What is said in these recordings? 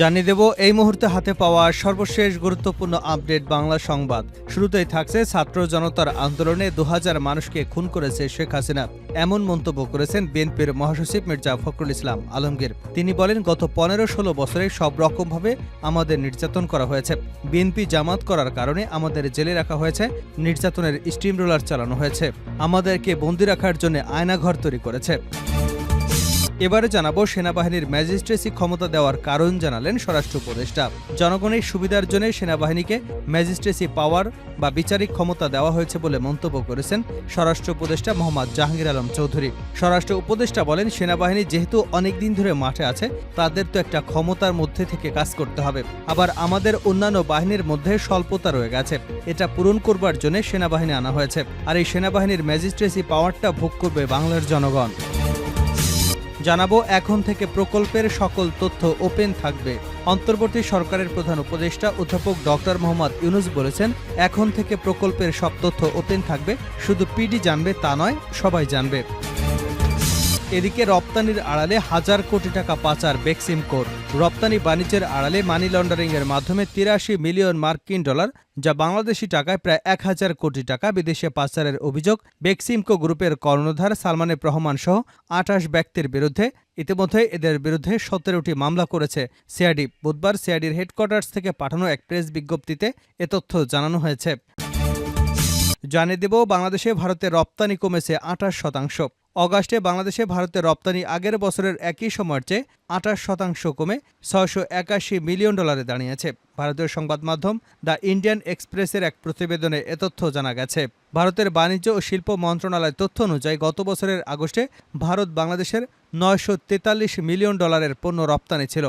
জানিয়ে দেব, এই মুহূর্তে হাতে পাওয়া সর্বশেষ গুরুত্বপূর্ণ আপডেট বাংলা সংবাদ। শুরুতেই থাকছে ছাত্র জনতার আন্দোলনে দু হাজার মানুষকে খুন করেছে শেখ হাসিনা। এমন মন্তব্য করেছেন বিএনপির মহাসচিব মির্জা ফখরুল ইসলাম আলমগীর। তিনি বলেন, গত পনেরো ষোলো বছরে সব রকমভাবে আমাদের নির্যাতন করা হয়েছে। বিএনপি জামাত করার কারণে আমাদের জেলে রাখা হয়েছে, নির্যাতনের স্টিম রোলার চালানো হয়েছে। আমাদেরকে বন্দি রাখার জন্য আয়নাঘর তৈরি করেছে। এবারে জানাব সেনাবাহিনীর ম্যাজিস্ট্রেসি ক্ষমতা দেওয়ার কারণ জানালেন স্বরাষ্ট্র উপদেষ্টা। জনগণের সুবিধার জন্য সেনাবাহিনীকে ম্যাজিস্ট্রেসি পাওয়ার বা বিচারিক ক্ষমতা দেওয়া হয়েছে বলে মন্তব্য করেছেন স্বরাষ্ট্র উপদেষ্টা মোহাম্মদ জাহাঙ্গীর আলম চৌধুরী। স্বরাষ্ট্র উপদেষ্টা বলেন, সেনাবাহিনী যেহেতু অনেকদিন ধরে মাঠে আছে, তাদের তো একটা ক্ষমতার মধ্যে থেকে কাজ করতে হবে। আবার আমাদের অন্যান্য বাহিনীর মধ্যে স্বল্পতা রয়ে গেছে, এটা পূরণ করবার জন্য সেনাবাহিনী আনা হয়েছে। আর এই সেনাবাহিনীর ম্যাজিস্ট্রেসি পাওয়ারটা ভোগ করবে বাংলার জনগণ। জানাব, এখন থেকে প্রকল্পের সকল তথ্য ওপেন থাকবে। অন্তর্বর্তী সরকারের প্রধান উপদেষ্টা অধ্যাপক ডক্টর মোহাম্মদ ইউনুস বলেছেন, এখন থেকে প্রকল্পের সব তথ্য ওপেন থাকবে, শুধু পিডি জানবে তা নয়, সবাই জানবে। এদিকে রপ্তানির আড়ালে হাজার কোটি টাকা পাচার বেক্সিম কোর রপ্তানি বাণিজ্যের আড়ালে মানি লন্ডারিং এর মাধ্যমে তিরাশি মিলিয়ন মার্কিন ডলার, যা বাংলাদেশি টাকায় প্রায় এক হাজার কোটি টাকা বিদেশে পাচারের অভিযোগ বেক্সিমকো গ্রুপের কর্ণধার সালমানের রহমান সহ আঠাশ ব্যক্তির বিরুদ্ধে। ইতিমধ্যে এদের বিরুদ্ধে সতেরোটি মামলা করেছে সিআইডি। বুধবার সিআইডির হেডকোয়ার্টার্স থেকে পাঠানো এক প্রেস বিজ্ঞপ্তিতে এ তথ্য জানানো হয়েছে। জানিয়ে দেব, বাংলাদেশে ভারতের রপ্তানি কমেছে আঠাশ শতাংশ। অগাস্টে বাংলাদেশে ভারতের রপ্তানি আগের বছরের একই সময়ের চেয়ে আঠাশ শতাংশ কমে ছয়শো একাশি মিলিয়ন ডলারে দাঁড়িয়েছে। ভারতীয় সংবাদ মাধ্যম দ্য ইন্ডিয়ান এক্সপ্রেসের এক প্রতিবেদনে এ তথ্য জানা গেছে। ভারতের বাণিজ্য ও শিল্প মন্ত্রণালয়ের তথ্য অনুযায়ী গত বছরের আগস্টে ভারত বাংলাদেশের নয়শো তেতাল্লিশ মিলিয়ন ডলারের পণ্য রপ্তানি ছিল।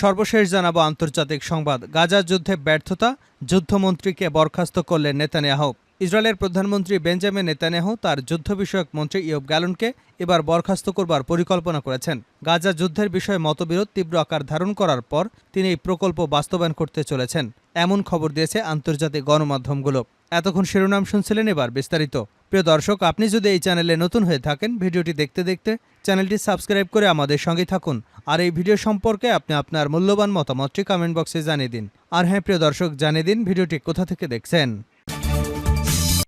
সর্বশেষ জানাব আন্তর্জাতিক সংবাদ। গাজা যুদ্ধে ব্যর্থতা, যুদ্ধমন্ত্রীকে বরখাস্ত করলেন নেতানিয়াহু। ইসরায়েলের প্রধানমন্ত্রী বেঞ্জামিন নেতানিয়াহু তার যুদ্ধ বিষয়ক মন্ত্রী ইয়ব গ্যালনকে এবার বরখাস্ত করবার পরিকল্পনা করেছেন। গাজা যুদ্ধের বিষয়ে মতবিরোধ তীব্র আকার ধারণ করার পর তিনি এই প্রকল্প বাস্তবায়ন করতে চলেছেন, এমন খবর দিয়েছে আন্তর্জাতিক গণমাধ্যমগুলো। এতক্ষণ শিরোনাম শুনছিলেন এবার বিস্তারিত। প্রিয় দর্শক, আপনি যদি এই চ্যানেলে নতুন হয়ে থাকেন, ভিডিওটি দেখতে দেখতে চ্যানেলটি সাবস্ক্রাইব করে আমাদের সঙ্গে থাকুন আর এই ভিডিও সম্পর্কে আপনি আপনার মূল্যবান মতামতটি কমেন্ট বক্সে জানিয়ে দিন। আর হ্যাঁ প্রিয় দর্শক, জানিয়ে দিন ভিডিওটি কোথা থেকে দেখছেন।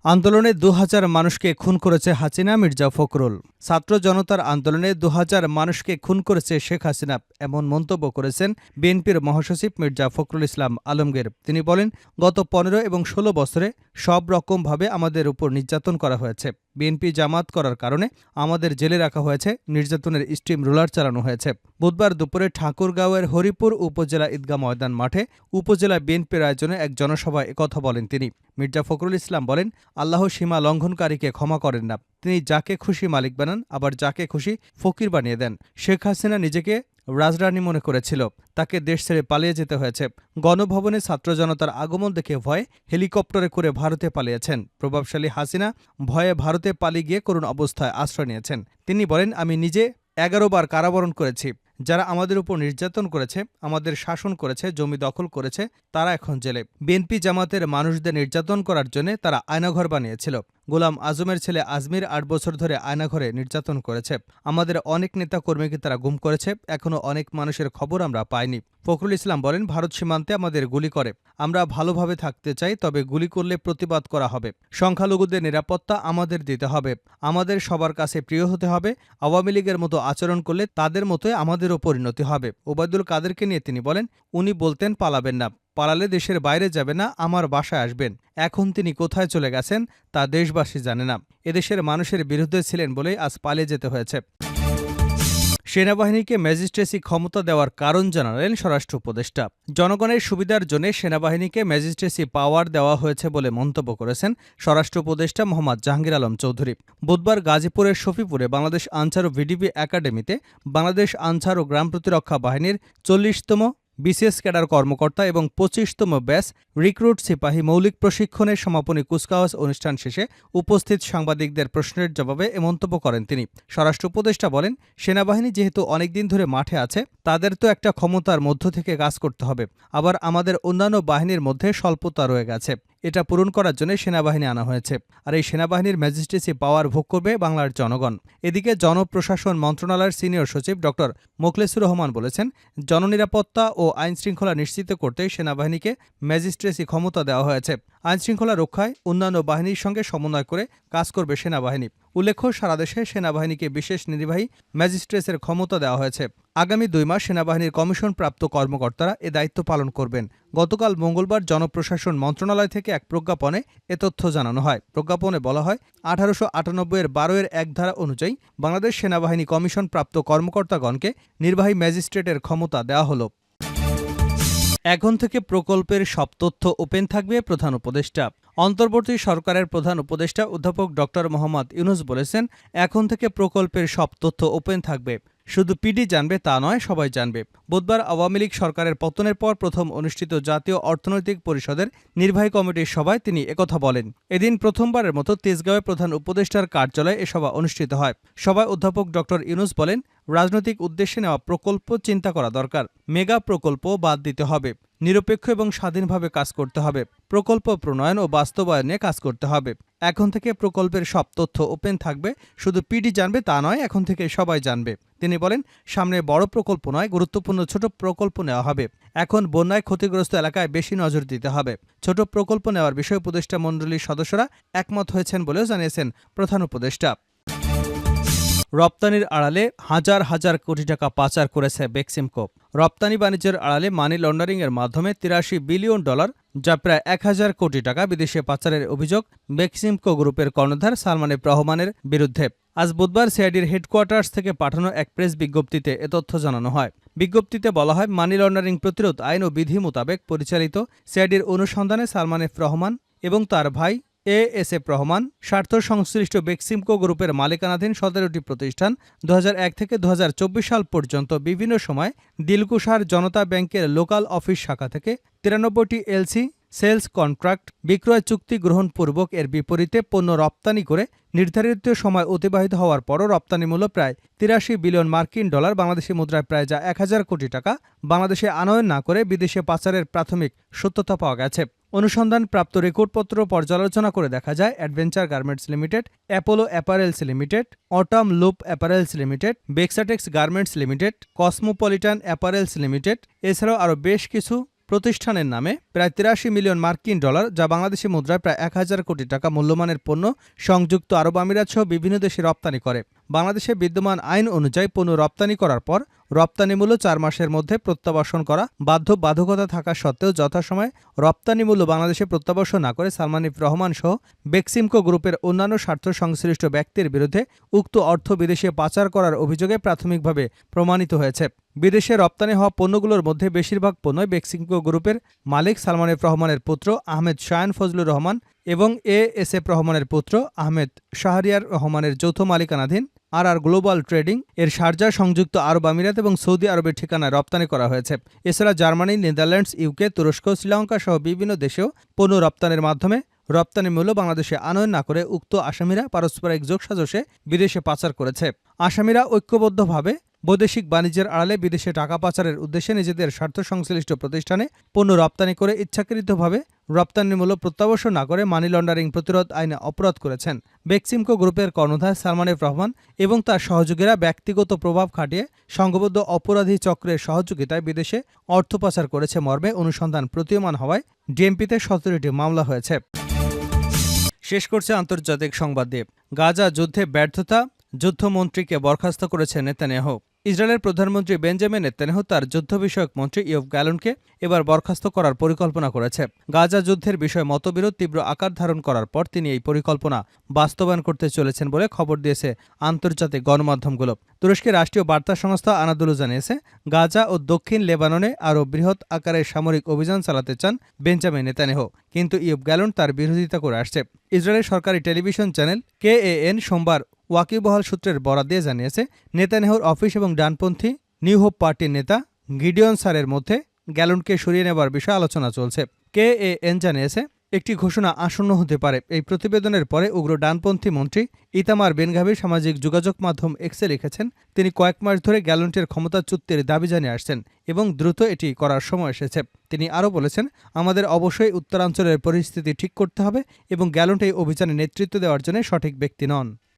আন্দোলনে দু হাজার মানুষকে খুন করেছে হাসিনা মির্জা ফখরুল। ছাত্র জনতার আন্দোলনে দু হাজার মানুষকে খুন করেছে শেখ হাসিনা, এমন মন্তব্য করেছেন বিএনপির মহাসচিব মির্জা ফখরুল ইসলাম আলমগীর। তিনি বলেন, গত পনেরো এবং ষোলো বছরে সব রকমভাবে আমাদের উপর নির্যাতন করা হয়েছে। বিএনপি জামাত করার কারণে আমাদের জেলে রাখা হয়েছে, নির্যাতনের স্টিম রোলার চালানো হয়েছে। বুধবার দুপুরে ঠাকুরগাঁওয়ের হরিপুর উপজেলা ঈদগাহ ময়দান মাঠে উপজেলা বিএনপির আয়োজনে এক জনসভায় একথা বলেন তিনি। মির্জা ফখরুল ইসলাম বলেন, আল্লাহ সীমা লঙ্ঘনকারীকে ক্ষমা করেন না। তিনি যাকে খুশি মালিক বানান, আবার যাকে খুশি ফকির বানিয়ে দেন। শেখ হাসিনা নিজেকে রাজরানী মনে করেছিল, তাকে দেশ ছেড়ে পালিয়ে যেতে হয়েছে। গণভবনে ছাত্র জনতার আগমন দেখে ভয়ে হেলিকপ্টারে করে ভারতে পালিয়েছেন। প্রভাবশালী হাসিনা ভয়ে ভারতে পালিয়ে গিয়ে করুণ অবস্থায় আশ্রয় নিয়েছেন। তিনি বলেন, আমি নিজে এগারো বার কারাবরণ করেছি। যারা আমাদের উপর নির্যাতন করেছে, আমাদের শাসন করেছে, জমি দখল করেছে, তারা এখন জেলে। বিএনপি জামাতের মানুষদের নির্যাতন করার জন্য তারা আয়নাঘর বানিয়েছিল। গোলাম আজমের ছেলে আজমির আট বছর ধরে আয়নাঘরে নির্যাতন করেছে। আমাদের অনেক নেতা কর্মীকে তারা গুম করেছে? এখনও অনেক মানুষের খবর আমরা পাইনি। ফখরুল ইসলাম বলেন, ভারত সীমান্তে আমাদের গুলি করে। আমরা ভালোভাবে থাকতে চাই, তবে গুলি করলে প্রতিবাদ করা হবে। সংখ্যালঘুদের নিরাপত্তা আমাদের দিতে হবে। আমাদের সবার কাছে প্রিয় হতে হবে। আওয়ামী লীগের মতো আচরণ করলে তাদের মতোই আমাদেরও পরিণতি হবে। ওবায়দুল কাদেরকে নিয়ে তিনি বলেন, উনি বলতেন পালাবেন না। পালালে দেশের বাইরে যাবে না, আমার বাসায় আসবেন। এখন তিনি কোথায় চলে গেছেন, তা দেশবাসী জানে না। এদেশের মানুষের বিরুদ্ধে ছিলেন বলেই আজ পালিয়ে যেতে হয়েছে। সেনাবাহিনীকে ম্যাজিস্ট্রেসি ক্ষমতা দেওয়ার কারণ জানালেন স্বরাষ্ট্র উপদেষ্টা। জনগণের সুবিধার জন্য সেনাবাহিনীকে ম্যাজিস্ট্রেসি পাওয়ার দেওয়া হয়েছে বলে মন্তব্য করেছেন স্বরাষ্ট্র উপদেষ্টা মোহাম্মদ জাহাঙ্গীর আলম চৌধুরী। বুধবার গাজীপুরের শফিপুরে বাংলাদেশ আনসার ও ভিডিপি একাডেমিতে বাংলাদেশ আনসার ও গ্রাম প্রতিরক্ষা বাহিনীর চল্লিশতম বিসিএস ক্যাডার কর্মকর্তা এবং পঁচিশতম ব্যাস রিক্রুট সিপাহী মৌলিক প্রশিক্ষণের সমাপনী কুচকাওয়াজ অনুষ্ঠান শেষে উপস্থিত সাংবাদিকদের প্রশ্নের জবাবে এ মন্তব্য করেন তিনি। স্বরাষ্ট্র উপদেষ্টা বলেন, সেনাবাহিনী যেহেতু অনেকদিন ধরে মাঠে আছে, তাদের তো একটা ক্ষমতার মধ্য থেকে কাজ করতে হবে। আবার আমাদের অন্যান্য বাহিনীর মধ্যে স্বল্পতা রয়ে গেছে। এটা পূরণ করার জন্য সেনাবাহিনী আনা হয়েছে। আর এই সেনাবাহিনীর ম্যাজিস্ট্রেসি পাওয়ার ভোগ করবে বাংলার জনগণ। এদিকে জনপ্রশাসন মন্ত্রণালয়ের সিনিয়র সচিব ড. মোখলেসুর রহমান বলেছেন, জননিরাপত্তা ও আইনশৃঙ্খলা নিশ্চিত করতে সেনাবাহিনীকে ম্যাজিস্ট্রেসি ক্ষমতা দেওয়া হয়েছে। আইনশৃঙ্খলা রক্ষায় অন্যান্য বাহিনীর সঙ্গে সমন্বয় করে কাজ করবে সেনাবাহিনী। উল্লেখ্য, সারা দেশে সেনাবাহিনীকে বিশেষ নির্বাহী ম্যাজিস্ট্রেসের ক্ষমতা দেওয়া হয়েছে। আগামী দুই মাস সেনাবাহিনীর কমিশন প্রাপ্ত কর্মকর্তারা এ দায়িত্ব পালন করবেন। গতকাল মঙ্গলবার জনপ্রশাসন মন্ত্রণালয় থেকে এক প্রজ্ঞাপনে এ তথ্য জানানো হয়। প্রজ্ঞাপনে বলা হয়, আঠারোশো আটানব্বই এর বারো এর এক ধারা অনুযায়ী বাংলাদেশ সেনাবাহিনী কমিশন প্রাপ্ত কর্মকর্তাগণকে নির্বাহী ম্যাজিস্ট্রেটের ক্ষমতা দেওয়া হল। এখন থেকে প্রকল্পের সব তথ্য ওপেন থাকবে প্রধান উপদেষ্টা। অন্তর্বর্তী সরকারের প্রধান উপদেষ্টা অধ্যাপক ড মোহাম্মদ ইউনুস বলেছেন, এখন থেকে প্রকল্পের সব তথ্য ওপেন থাকবে। শুধু পিডি জানবে, তা নয়, সবাই জানবে। বুধবার আওয়ামী লীগ সরকারের পতনের পর প্রথম অনুষ্ঠিত জাতীয় অর্থনৈতিক পরিষদের নির্বাহী কমিটির সভায় তিনি একথা বলেন। এদিন প্রথমবারের মতো তেজগাঁওয়ে প্রধান উপদেষ্টার কার্যালয়ে এ সভা অনুষ্ঠিত হয়। সভায় অধ্যাপক ড. ইউনুস বলেন, রাজনৈতিক উদ্দেশ্যে নেওয়া প্রকল্প চিন্তা করা দরকার। মেগা প্রকল্প বাদ দিতে হবে। নিরপেক্ষ এবং স্বাধীনভাবে কাজ করতে হবে। প্রকল্প প্রণয়ন ও বাস্তবায়নে কাজ করতে হবে। এখন থেকে প্রকল্পের সব তথ্য ওপেন থাকবে। শুধু পিডি জানবে তা নয়, এখন থেকে সবাই জানবে। তিনি বলেন, সামনে বড় প্রকল্প নয়, গুরুত্বপূর্ণ ছোট প্রকল্প নেওয়া হবে। এখন বন্যায় ক্ষতিগ্রস্ত এলাকায় বেশি নজর দিতে হবে। ছোট প্রকল্প নেওয়ার বিষয়ে উপদেষ্টা মণ্ডলীর সদস্যরা একমত হয়েছেন বলেও জানিয়েছেন প্রধান উপদেষ্টা। রপ্তানির আড়ালে হাজার হাজার কোটি টাকা পাচার করেছে বেক্সিমকো। রপ্তানি বাণিজ্যের আড়ালে মানি লন্ডারিংয়ের মাধ্যমে তিরাশি বিলিয়ন ডলার, যা প্রায় এক হাজার কোটি টাকা বিদেশে পাচারের অভিযোগ বেক্সিমকো গ্রুপের কর্ণধার সালমানের রহমানের বিরুদ্ধে। আজ বুধবার সিআইডির হেডকোয়ার্টার্স থেকে পাঠানো এক প্রেস বিজ্ঞপ্তিতে এ তথ্য জানানো হয়। বিজ্ঞপ্তিতে বলা হয়, মানি লন্ডারিং প্রতিরোধ আইন ও বিধি মোতাবেক পরিচালিত সিআইডির অনুসন্ধানে সালমান এফ রহমান এবং তার ভাই এ এস এফ রহমান, স্বার্থ সংশ্লিষ্ট বেক্সিমকো গ্রুপের মালিকানাধীন সতেরোটি প্রতিষ্ঠান, দুহাজার এক থেকে দুহাজার চব্বিশ সাল পর্যন্ত বিভিন্ন সময় দিলকুশার জনতা ব্যাংকের লোকাল অফিস শাখা থেকে তিরানব্বইটি এলসি সেলস কন্ট্রাক্ট বিক্রয় চুক্তি গ্রহণপূর্বক এর বিপরীতে পণ্য রপ্তানি করে নির্ধারিত সময় অতিবাহিত হওয়ার পরও রপ্তানি মূল্য প্রায় তিরাশি বিলিয়ন মার্কিন ডলার বাংলাদেশি মুদ্রায় প্রায় যা এক হাজার কোটি টাকা বাংলাদেশে আনয়ন না করে বিদেশে পাচারের প্রাথমিক সত্যতা পাওয়া গেছে। অনুসন্ধান প্রাপ্ত রেকর্ডপত্র পর্যালোচনা করে দেখা যায় adventure garments limited, Apollo apparels limited, autumn loop apparels limited, Bexatex garments limited, cosmopolitan apparels limited, এছাড়াও আরও বেশ কিছু প্রতিষ্ঠানের নামে প্রায় তিরাশি মিলিয়ন মার্কিন ডলার যা বাংলাদেশি মুদ্রায় প্রায় এক হাজার কোটি টাকা মূল্যমানের পণ্য সংযুক্ত আরব আমিরাত সহ বিভিন্ন দেশে রপ্তানি করে। বাংলাদেশে বিদ্যমান আইন অনুযায়ী পণ্য রপ্তানি করার পর রপ্তানি মূল্য চার মাসের মধ্যে প্রত্যাবাসন করা বাধ্য বাধকতা থাকা সত্ত্বেও যথাসময়ে রপ্তানি মূল্য বাংলাদেশে প্রত্যাবাসন না করে সালমানিফ রহমান সহ বেক্সিমকো গ্রুপের অন্যান্য স্বার্থ সংশ্লিষ্ট ব্যক্তির বিরুদ্ধে উক্ত অর্থ বিদেশে পাচার করার অভিযোগে প্রাথমিকভাবে প্রমাণিত হয়েছে। বিদেশে রপ্তানি হওয়া পণ্যগুলোর মধ্যে বেশিরভাগ পণ্যই বেক্সিমকো গ্রুপের মালিক সালমানিফ রহমানের পুত্র আহমেদ শায়ান ফজলুর রহমান এবং এ এস এফ রহমানের পুত্র আহমেদ শাহরিয়ার রহমানের যৌথ মালিকানাধীন আর আর গ্লোবাল ট্রেডিং এর শারজা সংযুক্ত আরব আমিরাত এবং সৌদি আরবের ঠিকানায় রপ্তানি করা হয়েছে। এছাড়া জার্মানি, নেদারল্যান্ডস, ইউকে, তুরস্ক, শ্রীলঙ্কা সহ বিভিন্ন দেশেও পণ্য রপ্তানির মাধ্যমে রপ্তানি মূল্য বাংলাদেশে আনয়ন না করে উক্ত আসামিরা পারস্পরিক যোগসাজশে বিদেশে পাচার করেছে। আসামিরা ঐক্যবদ্ধভাবে বৈদেশিক বাণিজ্যের আড়ালে বিদেশে টাকা পাচারের উদ্দেশ্যে নিজেদের স্বার্থ সংশ্লিষ্ট প্রতিষ্ঠানে পণ্য রপ্তানি করে ইচ্ছাকৃতভাবে রপ্তানি মূল্য প্রত্যাবর্ষণ না করে মানি লন্ডারিং প্রতিরোধ আইনে অপরাধ করেছেন। বেক্সিমকো গ্রুপের কর্ণধার সালমান এফ রহমান এবং তার সহযোগীরা ব্যক্তিগত প্রভাব খাটিয়ে সংঘবদ্ধ অপরাধী চক্রের সহযোগিতায় বিদেশে অর্থ পাচার করেছে মর্মে অনুসন্ধান প্রতীয়মান হওয়ায় ডিএমপিতে সতেরোটি মামলা হয়েছে। শেষ করছে আন্তর্জাতিক সংবাদ দিয়ে গাজা যুদ্ধে ব্যর্থতা যুদ্ধমন্ত্রীকে বরখাস্ত করেছে নেতানিয়াহু। ইসরায়েলের প্রধানমন্ত্রী বেঞ্জামিন নেতানিয়াহু তার যুদ্ধ বিষয়ক মন্ত্রী ইয়ব গ্যালনকে এবার বরখাস্ত করার পরিকল্পনা করেছে। গাজা যুদ্ধের বিষয়ে মতবিরোধ, তীব্র আকার ধারণ করার পর তিনি এই পরিকল্পনা বাস্তবায়ন করতে চলেছেন বলে খবর দিয়েছে আন্তর্জাতিক গণমাধ্যমগুলো। তুরস্কের রাষ্ট্রীয় বার্তা সংস্থা আনাদুলু জানিয়েছে, গাজা ও দক্ষিণ লেবাননে আরও বৃহৎ আকারের সামরিক অভিযান চালাতে চান বেঞ্জামিন নেতানিয়াহু, কিন্তু ইয়ব গ্যালন তার বিরোধিতা করে আসছে। ইসরায়েলের সরকারি টেলিভিশন চ্যানেল কেএএন সোমবার ওয়াকিবহাল সূত্রের বরাদ দিয়ে জানিয়েছে নেতানেহুর অফিস এবং ডানপন্থী নিউ হোপ পার্টির নেতা গিডিয়ন সারের মধ্যে গ্যালনকে সরিয়ে নেবার বিষয়ে আলোচনা চলছে। কে এ এন জানিয়েছে, একটি ঘোষণা আসন্ন হতে পারে। এই প্রতিবেদনের পরে উগ্র ডানপন্থী মন্ত্রী ইতামার বেনঘাবি সামাজিক যোগাযোগ মাধ্যম এক্সে লিখেছেন, তিনি কয়েক মাস ধরে গ্যালন্টের ক্ষমতা ক্ষমতাচ্যুতির দাবি জানিয়ে আসছেন এবং দ্রুত এটি করার সময় এসেছে। তিনি আরও বলেছেন, আমাদের অবশ্যই উত্তরাঞ্চলের পরিস্থিতি ঠিক করতে হবে এবং গ্যালন্ট এই অভিযানে নেতৃত্ব দেওয়ার জন্য সঠিক ব্যক্তি নন।